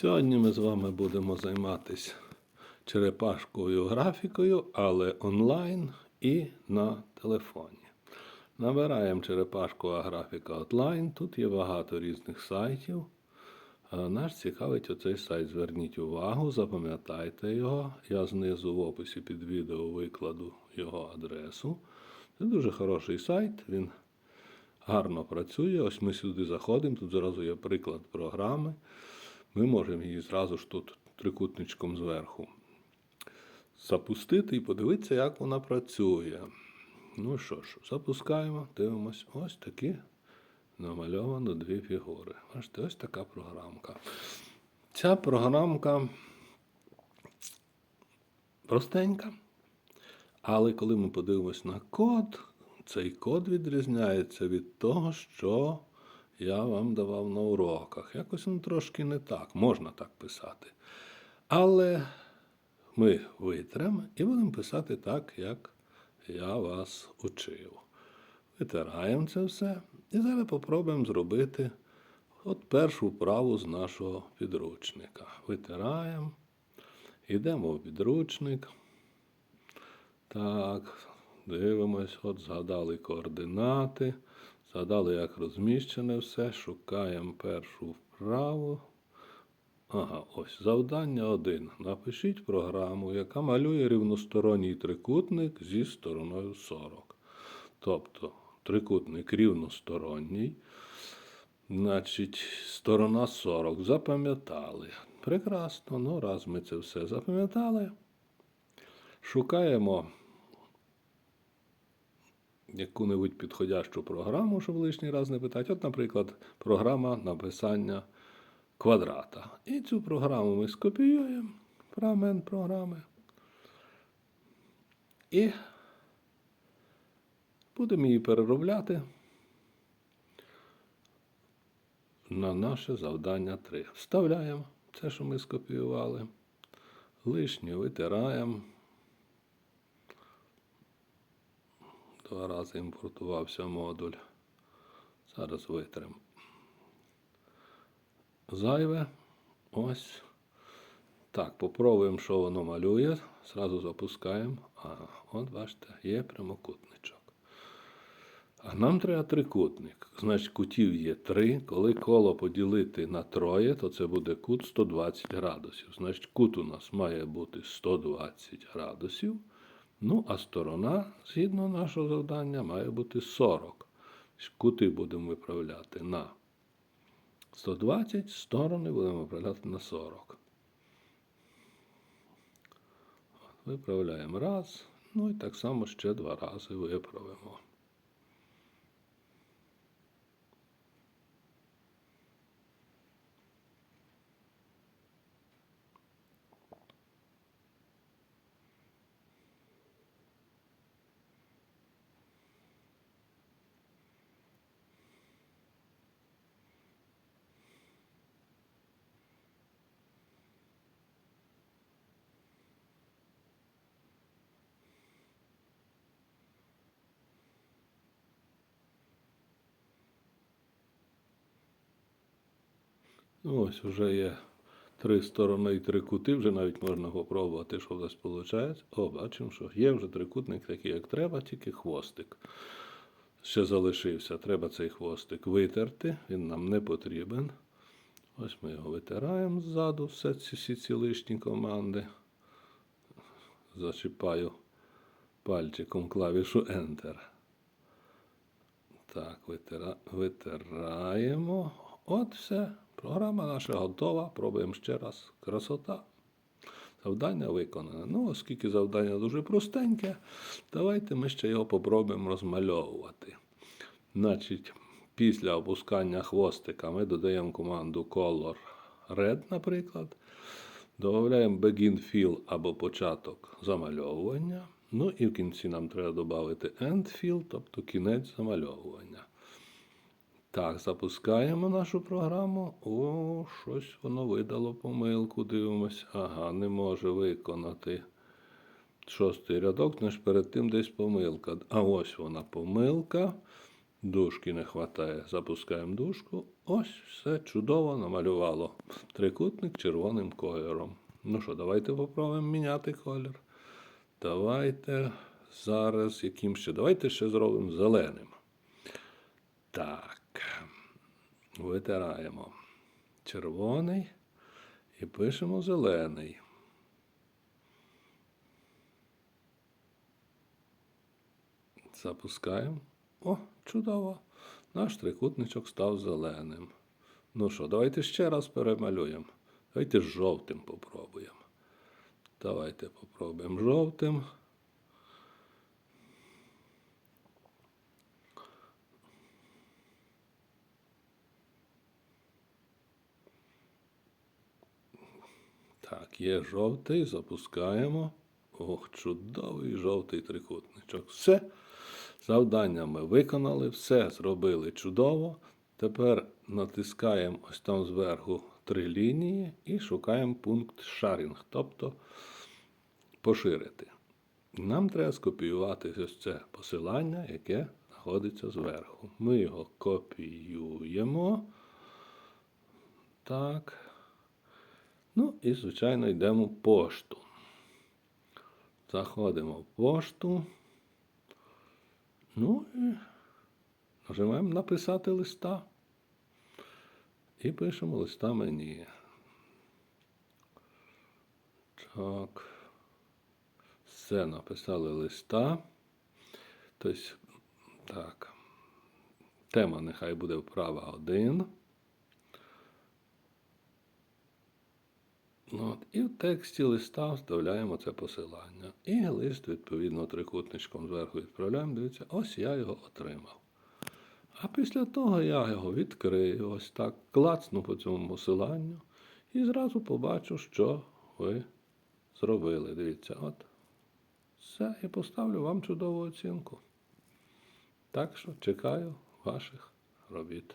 Сьогодні ми з вами будемо займатися черепашкою графікою, але онлайн і на телефоні. Набираємо черепашку графіка онлайн. Тут є багато різних сайтів. А Наш цікавить оцей сайт. Зверніть увагу, запам'ятайте його. Я знизу в описі під відео викладу його адресу. Це дуже хороший сайт. Він гарно працює. Ось ми сюди заходимо. Тут зразу є приклад програми. Ми можемо її зразу ж тут трикутничком зверху запустити і подивитися, як вона працює. Ну що ж, запускаємо, дивимось. Ось такі намальовано дві фігури. Бачите, ось така програмка. Ця програмка простенька. Але коли ми подивимось на код, цей код відрізняється від того, що я вам давав на уроках. Якось він трошки не так, можна так писати. Але ми витремо і будемо писати так, як я вас учив. Витираємо це все. І зараз попробуємо зробити от першу вправу з нашого підручника. Витираємо, йдемо в підручник. Так, дивимось, от згадали координати, згадали, як розміщене все, шукаємо першу вправу. Ага, ось завдання 1. Напишіть програму, яка малює рівносторонній трикутник зі стороною 40. Тобто трикутник рівносторонній. Значить, сторона 40. Запам'ятали. Прекрасно. Ну, раз ми це все запам'ятали. Шукаємо яку-небудь підходящу програму, щоб лишній раз не питати. От, наприклад, програма написання квадрата. І цю програму ми скопіюємо, фрагмент програми. І будемо її переробляти на наше завдання 3. Вставляємо це, що ми скопіювали. Лишнє витираємо. Два рази імпортувався модуль. Зараз витримо. Зайве. Ось. Так, попробуємо, що воно малює. Зразу запускаємо. Ага, от бачите, є прямокутничок. А нам треба трикутник. Значить, кутів є три. Коли коло поділити на троє, то це буде кут 120 градусів. Значить, кут у нас має бути 120 градусів. Ну, а сторона, згідно нашого завдання, має бути 40. Кути будемо виправляти на 120, сторони будемо виправляти на 40. Виправляємо раз. Ну і так само ще два рази виправимо. Ну, ось вже є три сторони і три кути, вже навіть можна попробувати, що в нас виходить. О, бачимо, що є вже трикутник такий, як треба, тільки хвостик. Ще залишився. Треба цей хвостик витерти, він нам не потрібен. Ось ми його витираємо ззаду, все ці, всі ці лишні команди. Зачіпаю пальчиком клавішу Enter. Так, витира... витираємо. От все. Програма наша готова. Пробуємо ще раз. Красота. Завдання виконане. Ну, оскільки завдання дуже простеньке, давайте ми ще його попробуємо розмальовувати. Значить, після опускання хвостика ми додаємо команду Color Red, наприклад. Додаємо Begin Fill або початок замальовування. Ну і в кінці нам треба додати End Fill, тобто кінець замальовування. Так, запускаємо нашу програму. О, щось воно видало помилку. Дивимось. Ага, не може виконати шостий рядок, значить перед тим десь помилка. А ось вона помилка. Дужки не вистачає. Запускаємо дужку. Ось все чудово намалювало. Трикутник червоним кольором. Ну що, давайте попробуємо міняти колір. Давайте зараз яким ще. Давайте ще зробимо зеленим. Так. Витираємо червоний і пишемо зелений. Запускаємо. О, чудово. Наш трикутничок став зеленим. Ну що, давайте ще раз перемалюємо. Давайте жовтим попробуємо. Давайте попробуємо жовтим. Так, є жовтий, запускаємо. Ох, чудовий жовтий трикутничок. Все. Завдання ми виконали, все зробили чудово. Тепер натискаємо ось там зверху три лінії і шукаємо пункт шарінг, тобто поширити. Нам треба скопіювати ось це посилання, яке знаходиться зверху. Ми його копіюємо. Так. Ну і, звичайно, йдемо в пошту. Заходимо в пошту. Ну і нажимаємо написати листа. І пишемо листа мені. Так. Все, написали листа. Тобто, так. Тема нехай буде вправа 1. От, і в тексті листа вставляємо це посилання. І лист, відповідно, трикутничком зверху відправляємо. Дивіться, ось я його отримав. А після того я його відкрию, ось так, клацну по цьому посиланню і зразу побачу, що ви зробили. Дивіться, от. Все, і поставлю вам чудову оцінку. Так що чекаю ваших робіт.